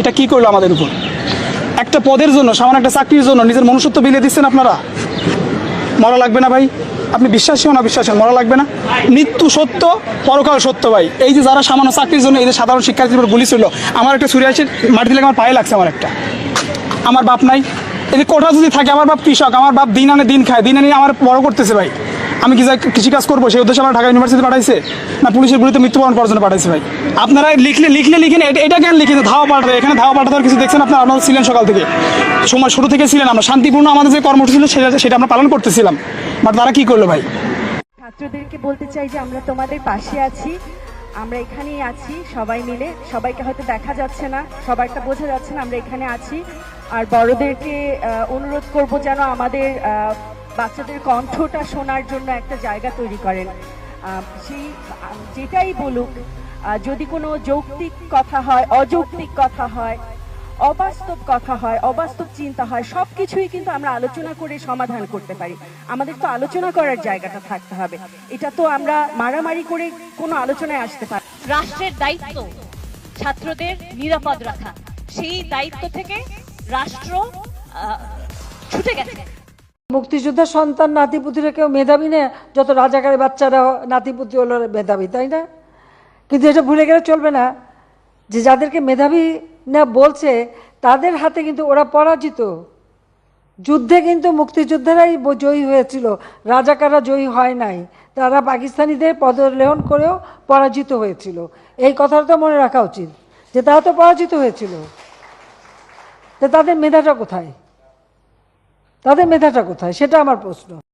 এটা কি করল আমাদের উপর? একটা পদের জন্য সামান্য একটা চাকরির জন্য নিজের মনুষ্যত্ব বিলিয়ে দিচ্ছেন আপনারা? মরা লাগবে না ভাই? আপনি বিশ্বাসী না বিশ্বাসী হন, মরা লাগবে না? মৃত্যু সত্য পরকাল সত্য ভাই। এই যে যারা সামান্য চাকরির জন্য এই যে সাধারণ শিক্ষার্থীর গুলি ছিল আমার একটা ছুরি আছে মাটি দিলে আমার পায়ে লাগছে আমার একটা। আমার বাপ নাই। এই যে কোঠা যদি থাকে আমার বাপ কৃষক আমার বাপ দিন আনে দিন খায় দিন আনে আমার বড় করতেছে ভাই। আমি কি কৃষিকাজ করব, সেই উদ্দেশ্যে আমার ঢাকা ইউনিভার্সিটি পাঠাইছে? না, পুলিশের গুলিতে মৃত্যুবরণ পর্যন্ত পাঠাইছে ভাই। আপনারা লিখলে লিখলে লিখেন এটা- কেন লিখেন? ধাওয়া পাঠাতে এখানে ধাওয়া পাঠাতে কিছু দেখছেন আপনারা? আপনারা ছিলেন সকাল থেকে। সময় শুরু থেকে ছিলেন আমরা। শান্তিপূর্ণ আমাদের যে কর্মসূচি ছিল, সেটা সেটা আমরা পালন করতেছিলাম। বাট তারা কি করল ভাই? ছাত্রদেরকে বলতে চাই যে, আমরা তোমাদের পাশে আছি। আমরা এখানেই আছি, সবাই মিলে। সবাইকে হয়তো দেখা যাচ্ছে না সবাইটা বোঝা যাচ্ছে না, আমরা এখানে আছি। আর বড়দেরকে অনুরোধ করব যেন আমাদের বাচ্চাদের কণ্ঠটা শোনার জন্য একটা জায়গা তৈরি করেন। সেই, যেটাই বলুক যদি কোনো যৌক্তিক কথা হয়, অযৌক্তিক কথা হয়, অবাস্তব কথা হয়, অবাস্তব চিন্তা হয় সব কিছুই কিন্তু আমরা আলোচনা করে সমাধান করতে পারি। আমাদের তো আলোচনা করার জায়গাটা থাকতে হবে। এটা তো আমরা মারামারি করে কোনো আলোচনায় আসতে পারি রাষ্ট্রের দায়িত্ব ছাত্রদের নিরাপদ রাখা। সেই দায়িত্ব থেকে রাষ্ট্র ছুটে গেছে। মুক্তিযোদ্ধার সন্তান নাতিপুতিরা কেউ মেধাবী না, যত রাজাকারের বাচ্চারা নাতিপুতি হলো মেধাবী, তাই না? কিন্তু এটা ভুলে গেলে চলবে না, যে যাদেরকে মেধাবী না বলছে, তাদের হাতে কিন্তু ওরা পরাজিত। যুদ্ধে কিন্তু মুক্তিযোদ্ধারাই জয়ী হয়েছিল, রাজাকাররা জয়ী হয় নাই, তারা পাকিস্তানিদের পদলেহন করেও পরাজিত হয়েছিল। এই কথাটা তো মনে রাখা উচিত, যে তারা তো পরাজিত হয়েছিল। তাদের মেধাটা কোথায়? তাদের মেধাটা কোথায়? সেটা আমার প্রশ্ন।